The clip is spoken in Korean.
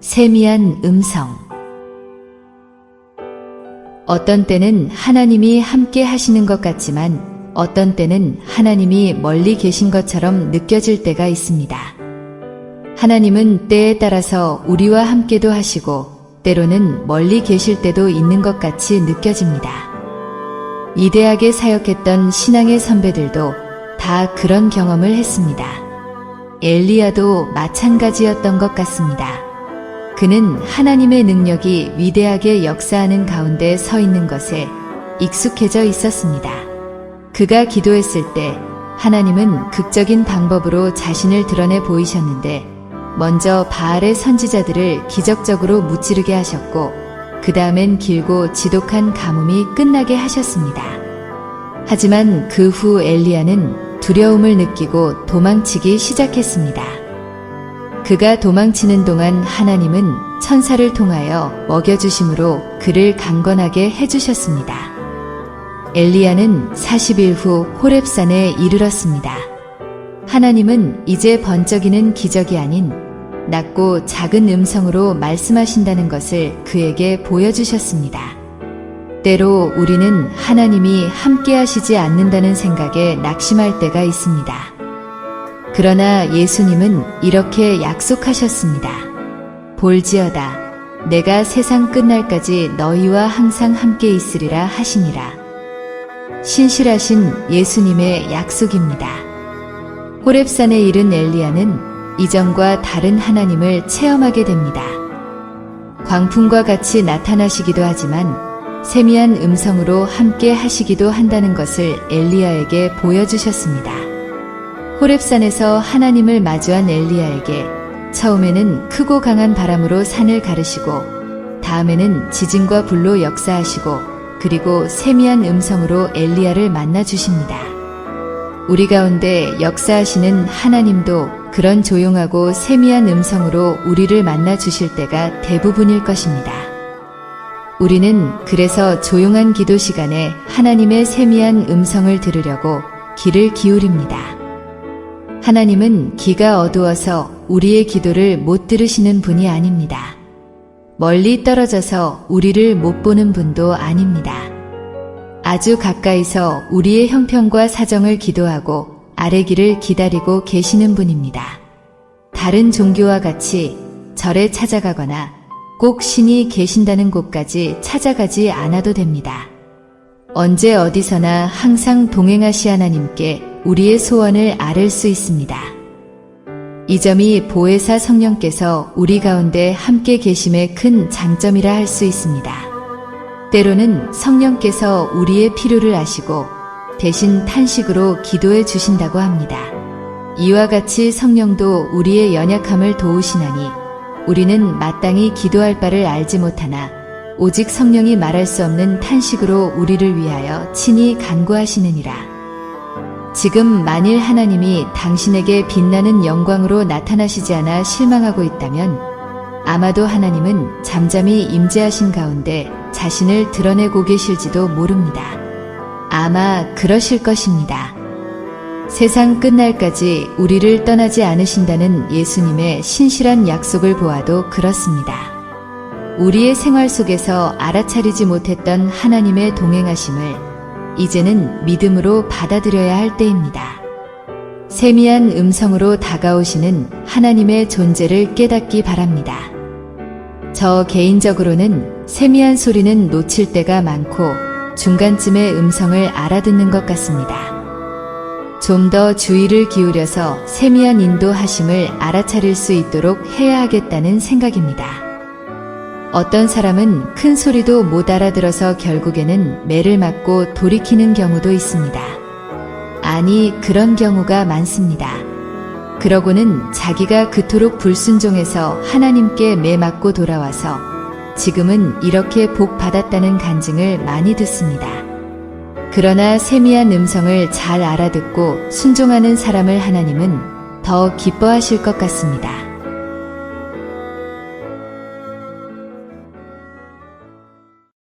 세미한 음성 어떤 때는 하나님이 함께 하시는 것 같지만 어떤 때는 하나님이 멀리 계신 것처럼 느껴질 때가 있습니다. 하나님은 때에 따라서 우리와 함께도 하시고 때로는 멀리 계실 때도 있는 것 같이 느껴집니다. 이대하게 사역했던 신앙의 선배들도 다 그런 경험을 했습니다. 엘리야도 마찬가지였던 것 같습니다. 그는 하나님의 능력이 위대하게 역사하는 가운데 서 있는 것에 익숙해져 있었습니다. 그가 기도했을 때 하나님은 극적인 방법으로 자신을 드러내 보이셨는데 먼저 바알의 선지자들을 기적적으로 무찌르게 하셨고 그 다음엔 길고 지독한 가뭄이 끝나게 하셨습니다. 하지만 그 후 엘리야는 두려움을 느끼고 도망치기 시작했습니다. 그가 도망치는 동안 하나님은 천사를 통하여 먹여주심으로 그를 강건하게 해주셨습니다. 엘리야는 40일 후 호렙산에 이르렀습니다. 하나님은 이제 번쩍이는 기적이 아닌 낮고 작은 음성으로 말씀하신다는 것을 그에게 보여주셨습니다. 때로 우리는 하나님이 함께 하시지 않는다는 생각에 낙심할 때가 있습니다. 그러나 예수님은 이렇게 약속하셨습니다. 볼지어다. 내가 세상 끝날까지 너희와 항상 함께 있으리라 하시니라. 신실하신 예수님의 약속입니다. 호렙산에 이른 엘리야는 이전과 다른 하나님을 체험하게 됩니다. 광풍과 같이 나타나시기도 하지만 세미한 음성으로 함께 하시기도 한다는 것을 엘리야에게 보여주셨습니다. 호렙산에서 하나님을 마주한 엘리야에게 처음에는 크고 강한 바람으로 산을 가르시고 다음에는 지진과 불로 역사하시고 그리고 세미한 음성으로 엘리야를 만나 주십니다. 우리 가운데 역사하시는 하나님도 그런 조용하고 세미한 음성으로 우리를 만나 주실 때가 대부분일 것입니다. 우리는 그래서 조용한 기도 시간에 하나님의 세미한 음성을 들으려고 귀를 기울입니다. 하나님은 귀가 어두워서 우리의 기도를 못 들으시는 분이 아닙니다. 멀리 떨어져서 우리를 못 보는 분도 아닙니다. 아주 가까이서 우리의 형편과 사정을 기도하고 아래기를 기다리고 계시는 분입니다. 다른 종교와 같이 절에 찾아가거나 꼭 신이 계신다는 곳까지 찾아가지 않아도 됩니다. 언제 어디서나 항상 동행하시 하나님께 우리의 소원을 아를 수 있습니다. 이 점이 보혜사 성령께서 우리 가운데 함께 계심의 큰 장점이라 할 수 있습니다. 때로는 성령께서 우리의 필요를 아시고 대신 탄식으로 기도해 주신다고 합니다. 이와 같이 성령도 우리의 연약함을 도우시나니 우리는 마땅히 기도할 바를 알지 못하나 오직 성령이 말할 수 없는 탄식으로 우리를 위하여 친히 간구하시느니라. 지금 만일 하나님이 당신에게 빛나는 영광으로 나타나시지 않아 실망하고 있다면 아마도 하나님은 잠잠히 임재하신 가운데 자신을 드러내고 계실지도 모릅니다. 아마 그러실 것입니다. 세상 끝날까지 우리를 떠나지 않으신다는 예수님의 신실한 약속을 보아도 그렇습니다. 우리의 생활 속에서 알아차리지 못했던 하나님의 동행하심을 이제는 믿음으로 받아들여야 할 때입니다. 세미한 음성으로 다가오시는 하나님의 존재를 깨닫기 바랍니다. 저 개인적으로는 세미한 소리는 놓칠 때가 많고 중간쯤의 음성을 알아듣는 것 같습니다. 좀 더 주의를 기울여서 세미한 인도하심을 알아차릴 수 있도록 해야 하겠다는 생각입니다. 어떤 사람은 큰 소리도 못 알아들어서 결국에는 매를 맞고 돌이키는 경우도 있습니다. 아니, 그런 경우가 많습니다. 그러고는 자기가 그토록 불순종해서 하나님께 매 맞고 돌아와서 지금은 이렇게 복 받았다는 간증을 많이 듣습니다. 그러나 세미한 음성을 잘 알아듣고 순종하는 사람을 하나님은 더 기뻐하실 것 같습니다.